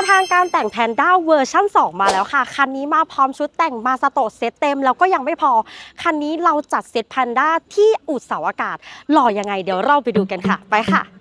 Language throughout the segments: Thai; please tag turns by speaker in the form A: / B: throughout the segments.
A: วทางการแต่งแพนด้าเวอร์ชั่น 2 มาแล้วค่ะ คันนี้มาพร้อมชุดแต่งมาสโตเซตเต็ม แล้วก็ยังไม่พอ คันนี้เราจัดเซตแพนด้าที่อุตสาหอากาศ หล่อยังไงเดี๋ยวเราไปดูกันค่ะ ไปค่ะ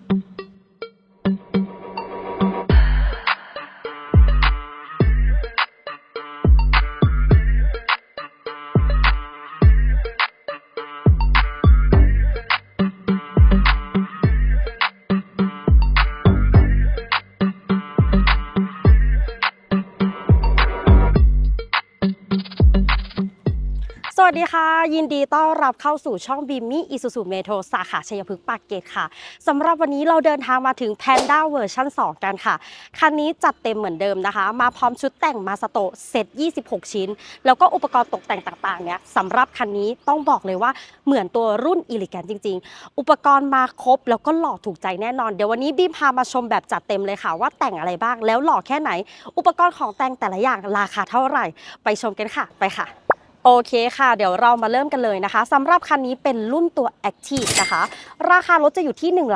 A: วัสดีค่ะ ยินดีต้อนรับเข้าสู่ช่องบีมมี่อิซูซูเมโทรสาขาชัยพฤกษ์ปากเกร็ดค่ะสำหรับวันนี้เราเดินทางมาถึง Panda เวอร์ชัน2 กันค่ะ คันนี้จัดเต็มเหมือนเดิมนะคะ มาพร้อมชุดแต่งมาสโตเซต26 ชิ้น แล้วก็อุปกรณ์ตกแต่งต่างๆ เนี่ยสำหรับคันนี้ต้องบอกเลยว่าเหมือนตัวรุ่นอิลิแกนจริง ๆ อุปกรณ์มาครบแล้วก็หล่อถูกใจแน่นอน เดี๋ยววันนี้บีมพามาชมแบบจัดเต็มเลยค่ะ ว่าแต่งอะไรบ้างแล้วหล่อแค่ไหน อุปกรณ์ของแต่งแต่ละอย่างราคาเท่าไหร่ ไปชมกันค่ะ ไปค่ะ โอเคค่ะ เดี๋ยวเรามาเริ่มกันเลยนะคะสำหรับคันนี้เป็นรุ่นตัว Active นะคะ ราคารถจะอยู่ที่ 1 1 9 6 0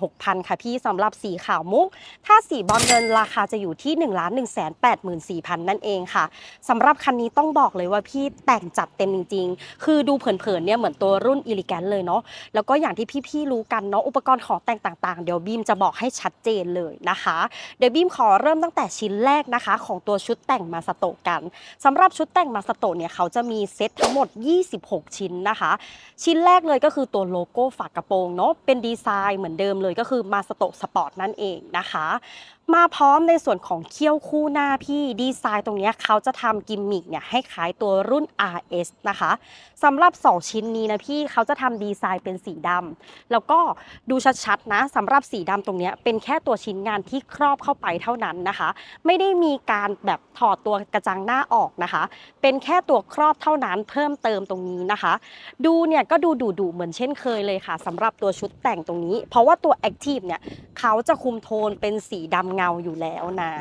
A: 0 0 ค่ะพี่สำหรับสีขาวมุก ถ้าสีบอลเงินราคาจะอยู่ที่ 1 1 8 4 0 0 0 นั่นเองค่ะสำหรับคันนี้ต้องบอกเลยว่าพี่แต่งจัดเต็มจริง ๆ คือดูเผินๆเนี่ยเหมือนตัวรุ่น e l e g a n t เลยเนาะแล้วก็อย่างที่พี่ๆรู้กันเนาะอุปกรณ์ของแต่งต่างๆ เดี๋ยวบีมจะบอกให้ชัดเจนเลยนะคะ เดี๋ยวบีมขอเริ่มตั้งแต่ชิ้นแรกนะคะ ของตัวชุดแต่งมาสโตกันสำหรับชุดแต่งมาสโตะเนี่ยเขาจะมีเซตทั้งหมด 26 ชิ้นนะคะ ชิ้นแรกเลยก็คือตัวโลโก้ฝากกระโปรงเนาะเป็นดีไซน์เหมือนเดิมเลยก็คือมาสโตะสปอร์ตนั่นเองนะคะ มาพร้อมในส่วนของเขี้ยวคู่หน้าพี่ดีไซน์ตรงนี้เขาจะทำกิมมิกเนี่ยให้คล้ายตัวรุ่น RS นะคะสำหรับ 2 ชิ้นนี้นะพี่เขาจะทำดีไซน์เป็นสีดำแล้วก็ดูชัดๆนะสำหรับสีดำตรงนี้เป็นแค่ตัวชิ้นงานที่ครอบเข้าไปเท่านั้นนะคะ ไม่ได้มีการแบบถอดตัวกระจังหน้าออกนะคะ เป็นแค่ตัวครอบเท่านั้นเพิ่มเติมตรงนี้นะคะ ดูเนี่ยก็ดูดุดุๆเหมือนเช่นเคยเลยค่ะสำหรับตัวชุดแต่งตรงนี้ เพราะว่าตัว Active เนี่ยเขาจะคุมโทนเป็นสีดำเงาอยู่แล้วนะ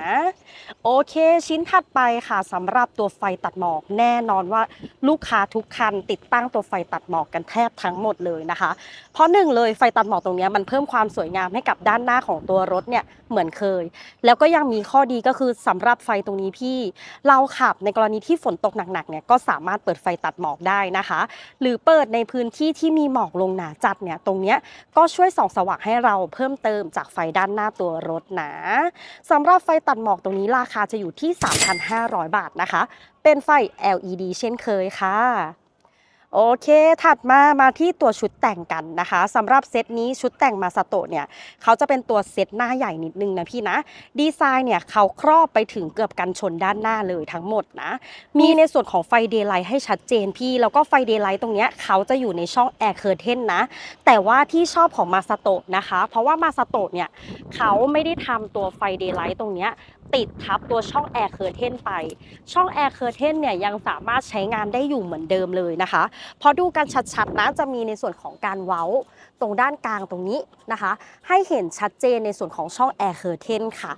A: โอเค ชิ้นถัดไปค่ะสำหรับตัวไฟตัดหมอกแน่นอนว่าลูกค้าทุกคันติดตั้งตัวไฟตัดหมอกกันแทบทั้งหมดเลยนะคะ เพราะหนึ่งเลยไฟตัดหมอกตรงนี้มันเพิ่มความสวยงามให้กับด้านหน้าของตัวรถเนี่ยเหมือนเคย แล้วก็ยังมีข้อดีก็คือสำหรับไฟตรงนี้พี่เราขับในกรณีที่ฝนตกหนักๆเนี่ยก็สามารถเปิดไฟตัดหมอกได้นะคะ หรือเปิดในพื้นที่ที่มีหมอกลงหนาจัดเนี่ยตรงเนี้ยก็ช่วยส่องสว่างให้เราเพิ่มเติมจากไฟด้านหน้าตัวรถนะสำหรับไฟตัดหมอกตรงนี้ราคาจะอยู่ที่ 3,500 บาทนะคะ เป็นไฟ LED เช่นเคยค่ะ โอเคถัดมามาที่ตัวชุดแต่งกันนะคะสำหรับเซตนี้ชุดแต่งมาสโตเนี่ยเขาจะเป็นตัวเซตหน้าใหญ่นิดนึงนะพี่นะดีไซน์เนี่ยเขาครอบไปถึงเกือบกันชนด้านหน้าเลยทั้งหมดนะ มีในส่วนของไฟเดย์ไลท์ให้ชัดเจนพี่ แล้วก็ไฟเดย์ไลท์ตรงเนี้ยเขาจะอยู่ในช่องแอร์เคอร์เทนนะ แต่ว่าที่ชอบของมาสโตนะคะ เพราะว่ามาสโตเนี่ยเขาไม่ได้ทำตัวไฟเดย์ไลท์ตรงเนี้ย ติดทับตัวช่องแอร์เคอร์เทนไป ช่องแอร์เคอร์เทนเนี่ยยังสามารถใช้งานได้อยู่เหมือนเดิมเลยนะคะ พอดูกันชัดๆนะจะมีในส่วนของการเว้าตรงด้านกลางตรงนี้นะคะ ให้เห็นชัดเจนในส่วนของช่องแอร์เคอร์เทนค่ะ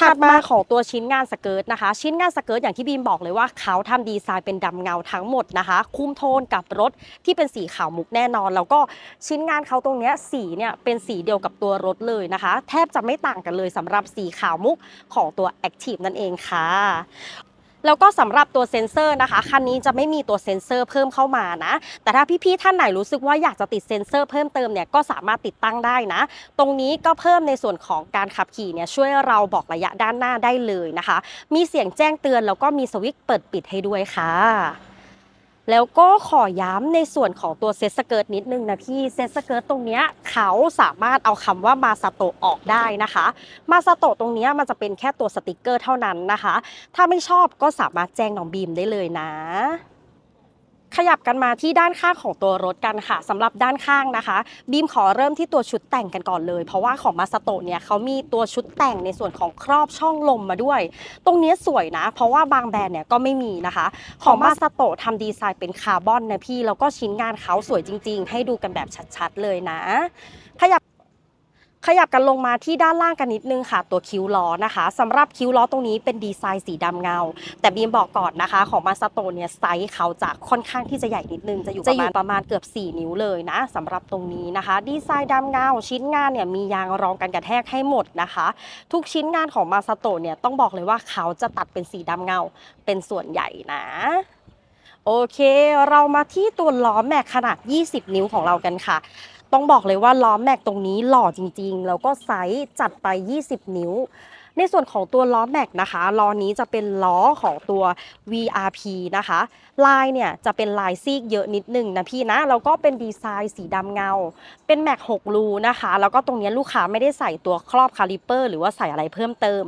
A: ถัดมาของตัวชิ้นงานสเกิร์ตนะคะ ชิ้นงานสเกิร์ตอย่างที่บีมบอกเลยว่าเขาทำดีไซน์เป็นดำเงาทั้งหมดนะคะ คุ้มโทนกับรถที่เป็นสีขาวมุกแน่นอน แล้วก็ชิ้นงานเขาตรงนี้สีเนี่ยเป็นสีเดียวกับตัวรถเลยนะคะ แทบจะไม่ต่างกันเลยสำหรับสีขาวมุกของตัว Active นั่นเองค่ะ แล้วก็สำหรับตัวเซ็นเซอร์นะคะคันนี้จะไม่มีตัวเซ็นเซอร์เพิ่มเข้ามานะ แต่ถ้าพี่ๆท่านไหนรู้สึกว่าอยากจะติดเซ็นเซอร์เพิ่มเติมเนี่ยก็สามารถติดตั้งได้นะ ตรงนี้ก็เพิ่มในส่วนของการขับขี่เนี่ยช่วยเราบอกระยะด้านหน้าได้เลยนะคะ มีเสียงแจ้งเตือนแล้วก็มีสวิตช์เปิดปิดให้ด้วยค่ะ แล้วก็ขอย้ำในส่วนของตัวเซตสเกิร์ตนิดนึงนะพี่เซตสเกิร์ตตรงเนี้ยเขาสามารถเอาคำว่ามาสโตะออกได้นะคะ มาสโตะตรงเนี้ยมันจะเป็นแค่ตัวสติกเกอร์เท่านั้นนะคะ ถ้าไม่ชอบก็สามารถแจ้งน้องบีมได้เลยนะ ขยับกันมาที่ด้านข้างของตัวรถกันค่ะสำหรับด้านข้างนะคะ บีมขอเริ่มที่ตัวชุดแต่งกันก่อนเลย เพราะว่าของมาสโตเนี่ยเขามีตัวชุดแต่งในส่วนของครอบช่องลมมาด้วย ตรงนี้สวยนะ เพราะว่าบางแบรนด์เนี่ยก็ไม่มีนะคะ ของมาสโตะทำดีไซน์เป็นคาร์บอนนะพี่แล้วก็ชิ้นงานเขาสวยจริง ๆ ให้ดูกันแบบชัดๆเลยนะ ขยับขยับกันลงมาที่ด้านล่างกันนิดนึงค่ะ ตัวคิ้วล้อนะคะสำหรับคิ้วล้อตรงนี้เป็นดีไซน์สีดำเงา แต่บีมบอกก่อนนะคะ ของมาสโตเนี่ยไซส์เขาจะค่อนข้างที่จะใหญ่นิดนึง จะอยู่ประมาณประมาณเกือบ 4 นิ้วเลยนะสำหรับตรงนี้นะคะ ดีไซน์ดำเงา ชิ้นงานเนี่ยมียางรองกันกระแทกให้หมดนะคะ ทุกชิ้นงานของมาสโตเนี่ยต้องบอกเลยว่าเขาจะตัดเป็นสีดำเงา เป็นส่วนใหญ่นะโอเค เรามาที่ตัวล้อแม็กขนาด 20 นิ้วของเรากันค่ะ ต้องบอกเลยว่าล้อแม็กตรงนี้หล่อจริงๆ แล้วก็ไซส์จัดไป 20 นิ้ว ในส่วนของตัวล้อแม็กนะคะล้อนี้จะเป็นล้อของตัว VRP นะคะ ลายเนี่ยจะเป็นลายซีกเยอะนิดนึงนะพี่นะแล้วก็เป็นดีไซน์สีดำเงา เป็นแม็ก6รูนะคะ แล้วก็ตรงนี้ลูกค้าไม่ได้ใส่ตัวครอบคาลิเปอร์หรือว่าใส่อะไรเพิ่มเติม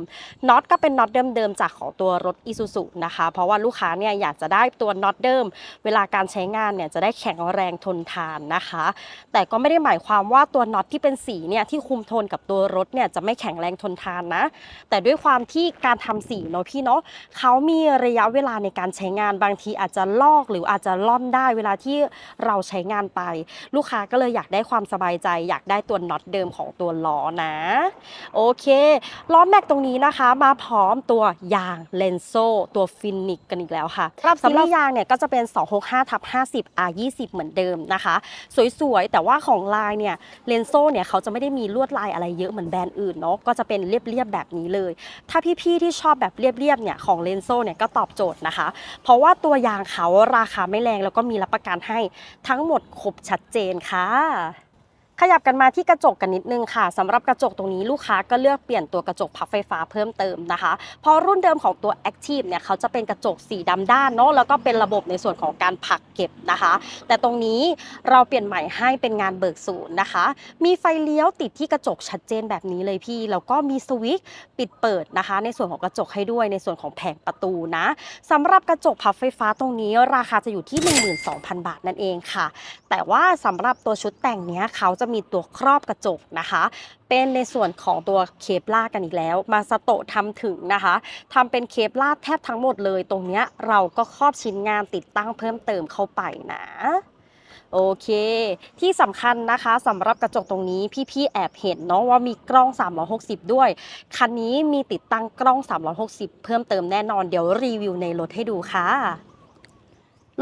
A: น็อตก็เป็นน็อตเดิมๆจากของตัวรถ Isuzu นะคะ เพราะว่าลูกค้าเนี่ยอยากจะได้ตัวน็อตเดิม เวลาการใช้งานเนี่ยจะได้แข็งแรงทนทานนะคะ แต่ก็ไม่ได้หมายความว่าตัวน็อตที่เป็นสีเนี่ยที่คุมโทนกับตัวรถเนี่ยจะไม่แข็งแรงทนทานนะ แต่ด้วยความที่การทำสีเนาะพี่เนาะเขามีระยะเวลาในการใช้งานบางทีอาจจะลอกหรืออาจจะล่อนได้เวลาที่เราใช้งานไป ลูกค้าก็เลยอยากได้ความสบายใจ อยากได้ตัวน็อตเดิมของตัวล้อนะ โอเคล้อแม็กตรงนี้นะคะ มาพร้อมตัวยางเลนโซตัวฟินิกกันอีกแล้วค่ะสำหรับยางเนี่ยก็จะเป็น 265ทับ50 R20 เหมือนเดิมนะคะ สวยๆ แต่ว่าของลายเนี่ยเลนโซเนี่ยเขาจะไม่ได้มีลวดลายอะไรเยอะเหมือนแบรนด์อื่นเนาะก็จะเป็นเรียบๆแบบนี้เลย ถ้าพี่ๆที่ชอบแบบเรียบๆเนี่ยของเลนโซเนี่ยก็ตอบโจทย์นะคะ เพราะว่าตัวยางเขาราคาไม่แรงแล้วก็มีรับประกันให้ทั้งหมดครบชัดเจนค่ะ ขยับกันมาที่กระจกกันนิดนึงค่ะสำหรับกระจกตรงนี้ลูกค้าก็เลือกเปลี่ยนตัวกระจกพับไฟฟ้าเพิ่มเติมนะคะพราะรุ่นเดิมของตัว Active เนี่ยเขาจะเป็นกระจกสีดำด้านเนาะแล้วก็เป็นระบบในส่วนของการผักเก็บนะคะ แต่ตรงนี้เราเปลี่ยนใหม่ให้เป็นงานเบิกศูนย์นะคะ มีไฟเลี้ยวติดที่กระจกชัดเจนแบบนี้เลยพี่แล้วก็มีสวิตช์ปิดเปิดนะคะ ในส่วนของกระจกให้ด้วยในส่วนของแผงประตูนะสำหรับกระจกพับไฟฟ้าตรงนี้ ราคาจะอยู่ที่ 12,000 บาทนั่นเองค่ะ แต่ว่าสำหรับตัวชุดแต่งเนี้ยเขาจะมีตัวครอบกระจกนะคะ เป็นในส่วนของตัวเคปลากันอีกแล้ว มาสโตทำถึงนะคะทำเป็นเคปลาแทบทั้งหมดเลย ตรงเนี้ยเราก็ครอบชิ้นงานติดตั้งเพิ่มเติมเข้าไปนะโอเค ที่สำคัญนะคะสำหรับกระจกตรงนี้พี่ๆแอบเห็นเนาะว่ามีกล้อง 360 ด้วย คันนี้มีติดตั้งกล้อง 360 เพิ่มเติมแน่นอนเดี๋ยวรีวิวในรถให้ดูค่ะ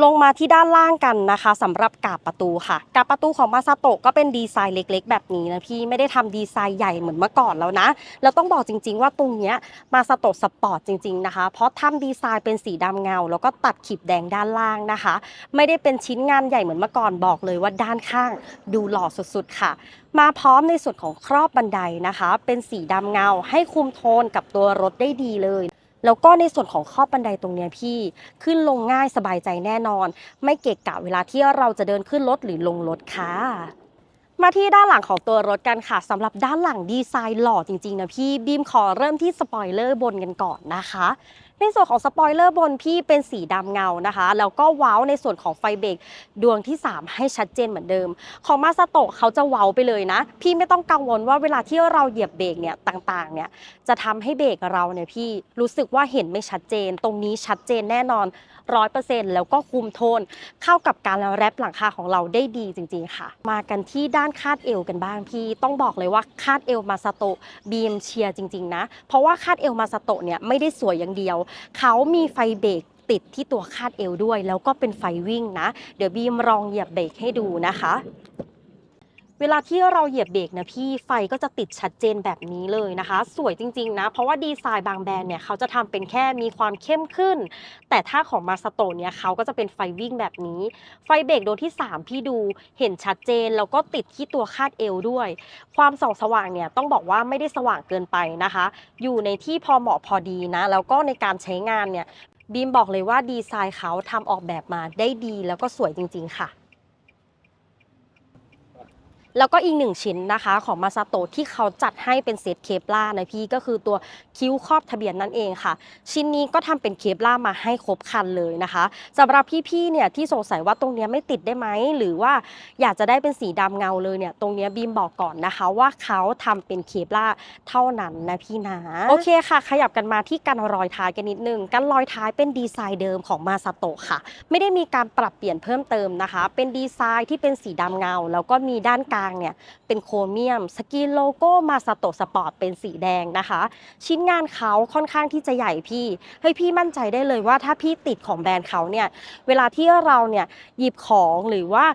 A: ลงมาที่ด้านล่างกันนะคะสำหรับกาบประตูค่ะ กาบประตูของมาซาโตะก็เป็นดีไซน์เล็ก ๆ แบบนี้นะพี่ไม่ได้ทำดีไซน์ใหญ่เหมือนเมื่อก่อนแล้วนะแล้วต้องบอกจริง ๆ ว่าตรงเนี้ยมาซาโตะสปอร์ตจริง ๆนะคะ เพราะทำดีไซน์เป็นสีดำเงา แล้วก็ตัดขีดแดงด้านล่างนะคะ ไม่ได้เป็นชิ้นงานใหญ่เหมือนเมื่อก่อนบอกเลยว่าด้านข้างดูหล่อสุดๆค่ะ มาพร้อมในส่วนของครอบบันไดนะคะ เป็นสีดำเงาให้คุมโทนกับตัวรถได้ดีเลย แล้วก็ในส่วนของข้อบบันไดตรงเนี้ยพี่ขึ้นลงง่ายสบายใจแน่นอน ไม่เกะกะเวลาที่เราจะเดินขึ้นรถหรือลงรถค่ะมาที่ด้านหลังของตัวรถกันค่ะสำหรับด้านหลังดีไซน์หล่อจริงๆนะพี่บีมขอเริ่มที่สปอยเลอร์บนกันก่อนนะคะ ในส่วนของสปอยเลอร์บนพี่เป็นสีดำเงานะคะ แล้วก็ว้าในส่วนของไฟเบรกดวงที่ 3 ให้ชัดเจนเหมือนเดิม ของมาสโตะเขาจะว้าไปเลยนะ พี่ไม่ต้องกังวลว่าเวลาที่เราเหยียบเบรกเนี่ยต่างๆเนี่ยจะทำให้เบรกเราเนี่ยพี่รู้สึกว่าเห็นไม่ชัดเจน ตรงนี้ชัดเจนแน่นอน ร้อยเปอร์เซ็นต์แล้วก็คุมโทน เข้ากับการแรปหลังคาของเราได้ดีจริง ๆ ค่ะ มากันที่ด้านคาดเอวกันบ้างพี่ต้องบอกเลยว่าคาดเอวมาสโตบีมเชียร์จริง ๆ นะ เพราะว่าคาดเอวมาสโตเนี่ยไม่ได้สวยอย่างเดียว เขามีไฟเบรกติดที่ตัวคาดเอวด้วย แล้วก็เป็นไฟวิ่งนะ เดี๋ยวบีมลองเหยียบเบรกให้ดูนะคะ เวลาที่เราเหยียบเบรกนะพี่ไฟก็จะติดชัดเจนแบบนี้เลยนะคะ สวยจริงๆนะ เพราะว่าดีไซน์บางแบรนด์เนี่ยเขาจะทำเป็นแค่มีความเข้มขึ้น แต่ถ้าของมาสโตเนี่ยเขาก็จะเป็นไฟวิ่งแบบนี้ ไฟเบรกโดนที่ 3 พี่ดูเห็นชัดเจน แล้วก็ติดที่ตัวคาดเอวด้วย ความส่องสว่างเนี่ยต้องบอกว่าไม่ได้สว่างเกินไปนะคะ อยู่ในที่พอเหมาะพอดีนะ แล้วก็ในการใช้งานเนี่ยบีมบอกเลยว่าดีไซน์เขาทำออกแบบมาได้ดีแล้วก็สวยจริง ๆ ค่ะ แล้วก็อีกหนึ่งชิ้นนะคะของมาซาโตะที่เขาจัดให้เป็นเซตเคปล่านะพี่ก็คือตัวคิ้วครอบทะเบียนนั่นเองค่ะ ชิ้นนี้ก็ทำเป็นเคปล่ามาให้ครบคันเลยนะคะสำหรับพี่ๆเนี่ยที่สงสัยว่าตรงเนี้ยไม่ติดได้ไหมหรือว่าอยากจะได้เป็นสีดำเงาเลยเนี่ยตรงเนี้ยบีมบอกก่อนนะคะว่าเขาทำเป็นเคปล่าเท่านั้นนะพี่นะโอเคค่ะ ขยับกันมาที่กันรอยท้ายกันนิดนึงกันรอยท้ายเป็นดีไซน์เดิมของมาซาโตะค่ะ ไม่ได้มีการปรับเปลี่ยนเพิ่มเติมนะคะ เป็นดีไซน์ที่เป็นสีดำเงา แล้วก็มีด้านกลางางเนี่ยเป็นโครเมียม สกีนโลโก้มาสโตสปอร์ตเป็นสีแดงนะคะ ชิ้นงานเขาค่อนข้างที่จะใหญ่พี่ให้พี่มั่นใจได้เลยว่าถ้าพี่ติดของแบรนด์เขาเนี่ยเวลาที่เราเนี่ยหยิบของหรือว่า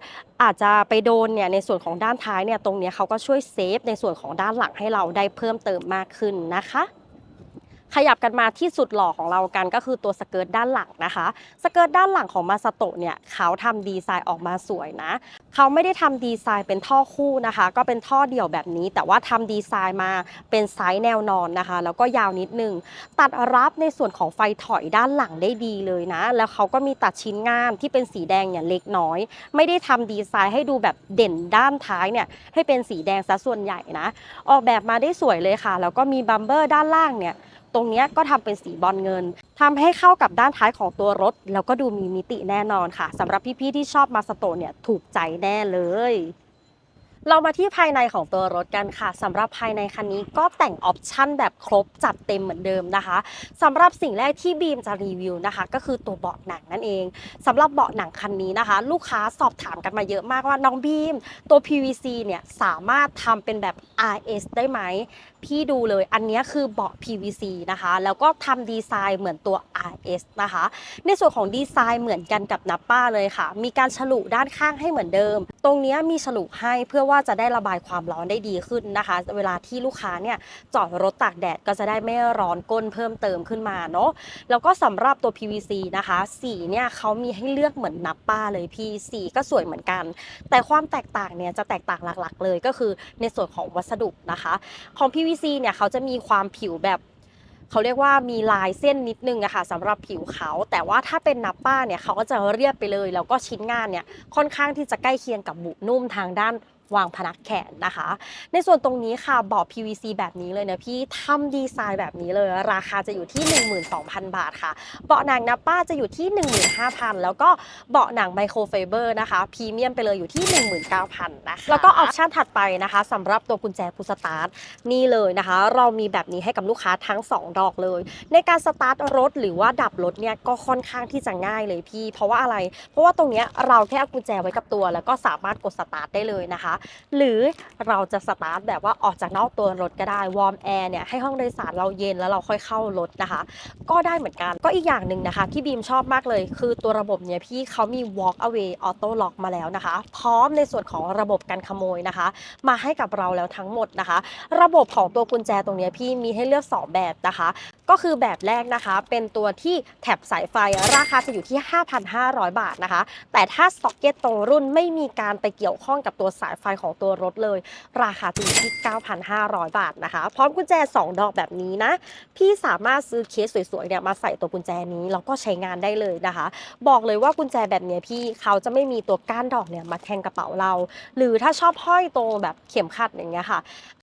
A: อาจจะไปโดนเนี่ยในส่วนของด้านท้ายเนี่ยตรงนี้เขาก็ช่วยเซฟในส่วนของด้านหลังให้เราได้เพิ่มเติมมากขึ้นนะคะ ขยับกันมาที่สุดหล่อของเรากันก็คือตัวสเกิร์ตด้านหลังนะคะ สเกิร์ตด้านหลังของมาสโตเนี่ยเขาทำดีไซน์ออกมาสวยนะ เขาไม่ได้ทำดีไซน์เป็นท่อคู่นะคะ ก็เป็นท่อเดี่ยวแบบนี้ แต่ว่าทำดีไซน์มาเป็นไซส์แนวนอนนะคะ แล้วก็ยาวนิดนึง ตัดรับในส่วนของไฟถอยด้านหลังได้ดีเลยนะ แล้วเขาก็มีตัดชิ้นงามที่เป็นสีแดงเนี่ยเล็กน้อย ไม่ได้ทำดีไซน์ให้ดูแบบเด่นด้านท้ายเนี่ยให้เป็นสีแดงซะส่วนใหญ่นะ ออกแบบมาได้สวยเลยค่ะ แล้วก็มีบัมเบอร์ด้านล่างเนี่ย ตรงนี้ก็ทำเป็นสีบอลเงินทำให้เข้ากับด้านท้ายของตัวรถ แล้วก็ดูมีมิติแน่นอนค่ะสำหรับพี่ๆที่ชอบมาสโตเนี่ยถูกใจแน่เลยเรามาที่ภายในของตัวรถกันค่ะสำหรับภายในคันนี้ก็แต่งออปชั่นแบบครบจัดเต็มเหมือนเดิมนะคะสำหรับสิ่งแรกที่บีมจะรีวิวนะคะ ก็คือตัวเบาะหนังนั่นเองสำหรับเบาะหนังคันนี้นะคะ ลูกค้าสอบถามกันมาเยอะมากว่าน้องบีม ตัว PVC เนี่ยสามารถทำเป็นแบบ RS ได้ไหม พี่ดูเลย อันนี้คือเบาะ PVC นะคะ แล้วก็ทำดีไซน์เหมือนตัว RS นะคะ ในส่วนของดีไซน์เหมือนกันกับนับป้าเลยค่ะ มีการฉลุด้านข้างให้เหมือนเดิม ตรงนี้มีฉลุให้เพื่อว่าจะได้ระบายความร้อนได้ดีขึ้นนะคะ เวลาที่ลูกค้าเนี่ยจอดรถตากแดดก็จะได้ไม่ร้อนก้นเพิ่มเติมขึ้นมาเนาะ แล้วก็สำหรับตัว PVC นะคะ สีเนี่ยเขามีให้เลือกเหมือนนับป้าเลยพี่ สีก็สวยเหมือนกัน แต่ความแตกต่างเนี่ยจะแตกต่างหลักๆ เลยก็คือในส่วนของวัสดุนะคะ ของ PVC เนี่ยเขาจะมีความผิวแบบเขาเรียกว่ามีลายเส้นนิดนึงอะค่ะสำหรับผิวเขาแต่ว่าถ้าเป็นนับป้าเนี่ยเขาก็จะเรียบไปเลย แล้วก็ชิ้นงานเนี่ยค่อนข้างที่จะใกล้เคียงกับบุนุ่มทางด้าน วางพนักแขนนะคะ ในส่วนตรงนี้ค่ะเบาะ PVC แบบนี้เลยนะพี่ทำดีไซน์แบบนี้เลย ราคาจะอยู่ที่ 12,000 บาทค่ะ เบาะหนังนับป้าจะอยู่ที่ 15,000 แล้วก็เบาะหนังไมโครไฟเบอร์นะคะพรีเมียมไปเลยอยู่ที่ 19,000นะคะแล้วก็ออปชั่นถัดไปนะคะสำหรับตัวกุญแจพุชสตาร์ทนี่เลยนะคะ เรามีแบบนี้ให้กับลูกค้าทั้ง 2 ดอกเลย ในการสตาร์ทรถหรือว่าดับรถเนี่ยก็ค่อนข้างที่จะง่ายเลยพี่ เพราะว่าอะไร เพราะว่าตรงเนี้ยเราแค่เอากุญแจไว้กับตัว แล้วก็สามารถกดสตาร์ทได้เลยนะคะหรือเราจะสตาร์ทแบบว่าออกจากนอกตัวรถก็ได้วอร์มแอร์เนี่ยให้ห้องโดยสารเราเย็นแล้วเราค่อยเข้ารถนะคะ ก็ได้เหมือนกันก็อีกอย่างหนึ่งนะคะที่บีมชอบมากเลย คือตัวระบบเนี่ยพี่เขามี walk away auto lock มาแล้วนะคะ พร้อมในส่วนของระบบการขโมยนะคะ มาให้กับเราแล้วทั้งหมดนะคะ ระบบของตัวกุญแจตรงนี้พี่มีให้เลือก 2 แบบนะคะ ก็คือแบบแรกนะคะ เป็นตัวที่แถบสายไฟราคาจะอยู่ที่ 5,500 บาทนะคะ แต่ถ้าสต็อกเก็ตตรงรุ่นไม่มีการไปเกี่ยวข้องกับตัวสายไฟของตัวรถเลย ราคาจะอยู่ที่ 9,500 บาทนะคะ พร้อมกุญแจ 2 ดอกแบบนี้นะ พี่สามารถซื้อเคสสวยๆเนี่ยมาใส่ตัวกุญแจนี้แล้วก็ใช้งานได้เลยนะคะ บอกเลยว่ากุญแจแบบนี้พี่เขาจะไม่มีตัวก้านดอกเนี่ยมาแทงกระเป๋าเรา หรือถ้าชอบห้อยตรงแบบเข็มขัดอย่างเงี้ยค่ะ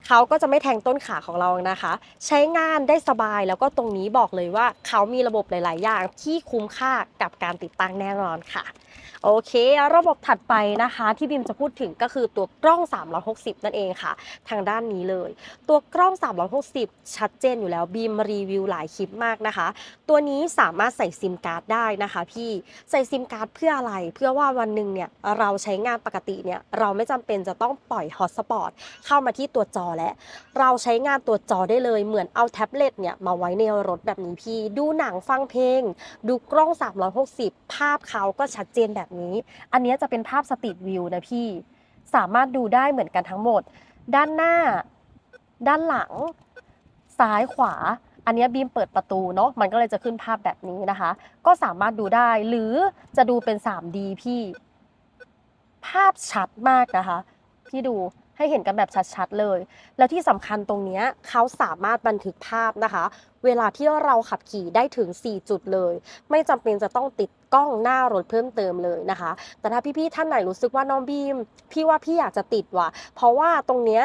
A: เขาก็จะไม่แทงต้นขาของเรานะคะ ใช้งานได้สบายแล้วก็ตรงนี้บอกเลยว่าเขามีระบบหลาย ๆ อย่างที่คุ้มค่ากับการติดตั้งแน่นอนค่ะ โอเค ระบบถัดไปนะคะ ที่บิมจะพูดถึงก็คือตัวกล้อง 360 นั่นเองค่ะ ทางด้านนี้เลย ตัวกล้อง 360 ชัดเจนอยู่แล้วบีมรีวิวหลายคลิปมากนะคะ ตัวนี้สามารถใส่ซิมการ์ดได้นะคะ พี่ใส่ซิมการ์ดเพื่ออะไร เพื่อว่าวันหนึ่งเนี่ยเราใช้งานปกติเนี่ยเราไม่จำเป็นจะต้องปล่อยฮอตสปอตเข้ามาที่ตัวจอและ เราใช้งานตัวจอได้เลยเหมือนเอาแท็บเล็ตเนี่ยมาไว้ในรถแบบนี้พี่ ดูหนังฟังเพลง ดูกล้อง 360 ภาพเขาก็ชัดเจนแบบนี้ อันนี้จะเป็นภาพสตรีทวิวนะพี่ สามารถดูได้เหมือนกันทั้งหมด ด้านหน้า ด้านหลัง ซ้ายขวา อันนี้บีมเปิดประตูเนาะ มันก็เลยจะขึ้นภาพแบบนี้นะคะ ก็สามารถดูได้ หรือจะดูเป็น 3D พี่ ภาพชัดมากนะคะ พี่ดู ให้เห็นกันแบบชัดๆเลย แล้วที่สำคัญตรงนี้เขาสามารถบันทึกภาพนะคะ เวลาที่เราขับขี่ได้ถึง 4 จุดเลย ไม่จำเป็นจะต้องติดกล้องหน้ารถเพิ่มเติมเลยนะคะ แต่ถ้าพี่ๆท่านไหนรู้สึกว่าน้องบีม พี่ว่าพี่อยากจะติดว่ะ เพราะว่าตรงเนี้ย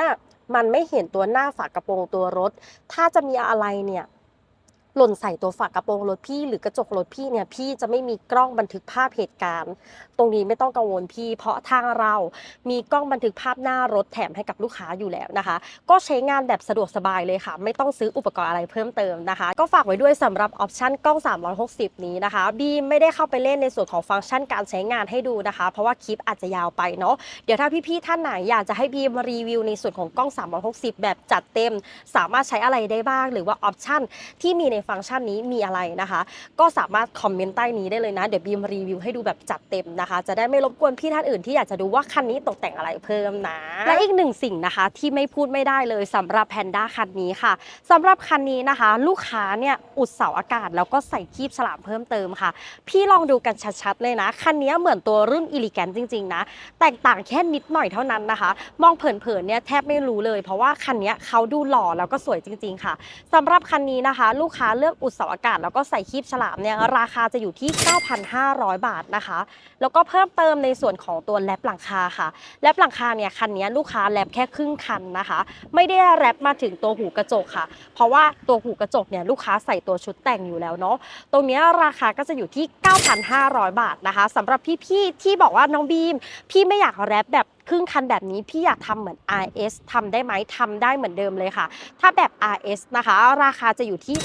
A: มันไม่เห็นตัวหน้าฝากระโปรงตัวรถ ถ้าจะมีอะไรเนี่ย หล่นใส่ตัวฝากระโปรงรถพี่หรือกระจกรถพี่เนี่ยพี่จะไม่มีกล้องบันทึกภาพเหตุการณ์ ตรงนี้ไม่ต้องกังวลพี่ เพราะทางเรามีกล้องบันทึกภาพหน้ารถแถมให้กับลูกค้าอยู่แล้วนะคะ ก็ใช้งานแบบสะดวกสบายเลยค่ะ ไม่ต้องซื้ออุปกรณ์อะไรเพิ่มเติมนะคะ ก็ฝากไว้ด้วยสำหรับออปชันกล้อง 360 นี้นะคะบีไม่ได้เข้าไปเล่นในส่วนของฟังก์ชันการใช้งานให้ดูนะคะ เพราะว่าคลิปอาจจะยาวไปเนาะเดี๋ยวถ้าพี่ๆท่านไหนอยากจะให้บีมารีวิวในส่วนของกล้อง 360 แบบจัดเต็ม สามารถใช้อะไรได้บ้าง หรือว่าออปชันที่มีในฟังก์ชันนี้มีอะไรนะคะ ก็สามารถคอมเมนต์ใต้นี้ได้เลยนะ เดี๋ยวบีมรีวิวให้ดูแบบจัดเต็มนะคะ จะได้ไม่รบกวนพี่ท่านอื่นที่อยากจะดูว่าคันนี้ตกแต่งอะไรเพิ่มนะ และอีกหนึ่งสิ่งนะคะที่ไม่พูดไม่ได้เลยสำหรับแพนด้าคันนี้ค่ะสำหรับคันนี้นะคะ ลูกค้าเนี่ยอุดเสาอากาศแล้วก็ใส่คีบฉลามเพิ่มเติมค่ะ พี่ลองดูกันชัดๆเลยนะคันนี้เหมือนตัวรุ่นอิลิแกนจริงๆนะแตกต่างแค่นิดหน่อยเท่านั้นนะคะ มองเผินๆเนี่ยแทบไม่รู้เลย เพราะว่าคันนี้เขาดูหล่อแล้วก็สวยจริง ๆค่ะสำหรับคันนี้นะคะ ลูกค้าเลือกอุดเสาอากาศแล้วก็ใส่คีบฉลามเนี่ยราคาจะอยู่ที่ 9,500 บาทนะคะ แล้วก็เพิ่มเติมในส่วนของตัวแรปหลังคาค่ะแรปหลังคาเนี่ยคันนี้ลูกค้าแรปแค่ครึ่งคันนะคะ ไม่ได้แรปมาถึงตัวหูกระจกค่ะ เพราะว่าตัวหูกระจกเนี่ยลูกค้าใส่ตัวชุดแต่งอยู่แล้วเนาะตรงนี้ราคาก็จะอยู่ที่ 9,500 บาทนะคะสำหรับพี่ๆที่บอกว่าน้องบีม พี่ไม่อยากแรปแบบครึ่งคันแบบนี้พี่อยากทำเหมือน RS ทำได้ไหมทำได้เหมือนเดิมเลยค่ะ ถ้าแบบ RS นะคะ ราคาจะอยู่ที่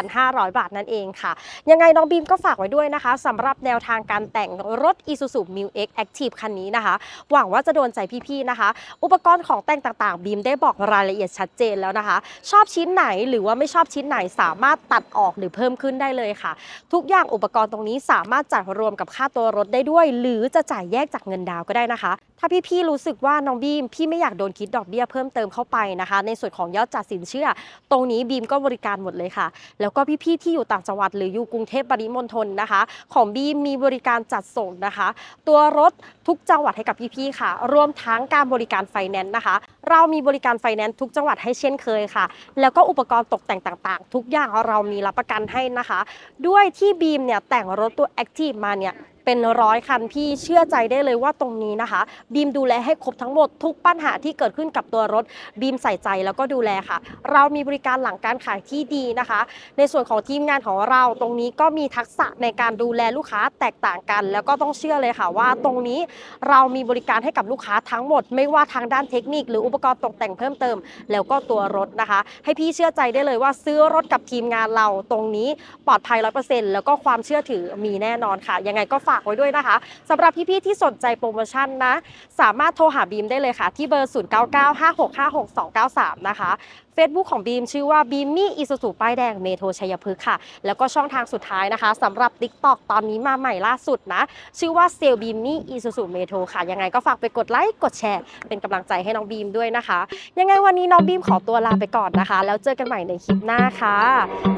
A: 5,500 บาทนั่นเองค่ะ ยังไงน้องบีมก็ฝากไว้ด้วยนะคะสำหรับแนวทางการแต่งรถ Isuzu m i x Active คันนี้นะคะ หวังว่าจะโดนใจพี่ๆนะคะ อุปกรณ์ของแต่งต่างๆ บีมได้บอกรายละเอียดชัดเจนแล้วนะคะ ชอบชิ้นไหนหรือว่าไม่ชอบชิ้นไหนสามารถตัดออกหรือเพิ่มขึ้นได้เลยค่ะ ทุกอย่างอุปกรณ์ตรงนี้สามารถจัดรวมกับค่าตัวรถได้ด้วย หรือจะจ่ายแยกจากเงินดาวก็ได้นะคะ ถ้าพี่ๆรู้สึกว่าน้องบีมพี่ไม่อยากโดนคิดดอกเบี้ยเพิ่มเติมเข้าไปนะคะ ในส่วนของยอดจัดสินเชื่อ ตรงนี้บีมก็บริการหมดเลยค่ะ แล้วก็พี่ๆที่อยู่ต่างจังหวัดหรืออยู่กรุงเทพปริมณฑลนะคะ ของบีมมีบริการจัดส่งนะคะ ตัวรถทุกจังหวัดให้กับพี่ๆค่ะ รวมทั้งการบริการไฟแนนซ์นะคะ เรามีบริการไฟแนนซ์ทุกจังหวัดให้เช่นเคยค่ะ แล้วก็อุปกรณ์ตกแต่งต่างๆ ทุกอย่างเรามีรับประกันให้นะคะ ด้วยที่บีมเนี่ยแต่งรถตัว Active มาเนี่ยเป็นร้อยคันพี่เชื่อใจได้เลยว่าตรงนี้นะคะ บีมดูแลให้ครบทั้งหมดทุกปัญหาที่เกิดขึ้นกับตัวรถบีมใส่ใจแล้วก็ดูแลค่ะ เรามีบริการหลังการขายที่ดีนะคะ ในส่วนของทีมงานของเราตรงนี้ก็มีทักษะในการดูแลลูกค้าแตกต่างกัน แล้วก็ต้องเชื่อเลยค่ะว่า ตรงนี้เรามีบริการให้กับลูกค้าทั้งหมด ไม่ว่าทางด้านเทคนิค หรืออุปกรณ์ตกแต่งเพิ่มเติม แล้วก็ตัวรถนะคะ ให้พี่เชื่อใจได้เลยว่าซื้อรถกับทีมงานเราตรงนี้ปลอดภัย100%แล้วก็ความเชื่อถือมีแน่นอนค่ะ ยังไงก็ฝากไว้ด้วยนะคะสำหรับพี่ๆที่สนใจโปรโมชั่นนะ สามารถโทรหาบีมได้เลยค่ะ ที่เบอร์ 0995656293 นะคะ Facebook ของบีมชื่อว่าบีมมี่อิสุสุป้ายแดงเมโทชัยพฤกษ์ค่ะ แล้วก็ช่องทางสุดท้ายนะคะสำหรับ TikTok ตอนนี้มาใหม่ล่าสุดนะ ชื่อว่าเซลบีมมี่อิสุสุเมโทค่ะ ยังไงก็ฝากไปกดไลค์กดแชร์ เป็นกำลังใจให้น้องบีมด้วยนะคะ ยังไงวันนี้น้องบีมขอตัวลาไปก่อนนะคะ แล้วเจอกันใหม่ในคลิปหน้าค่ะ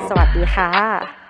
A: สวัสดีค่ะ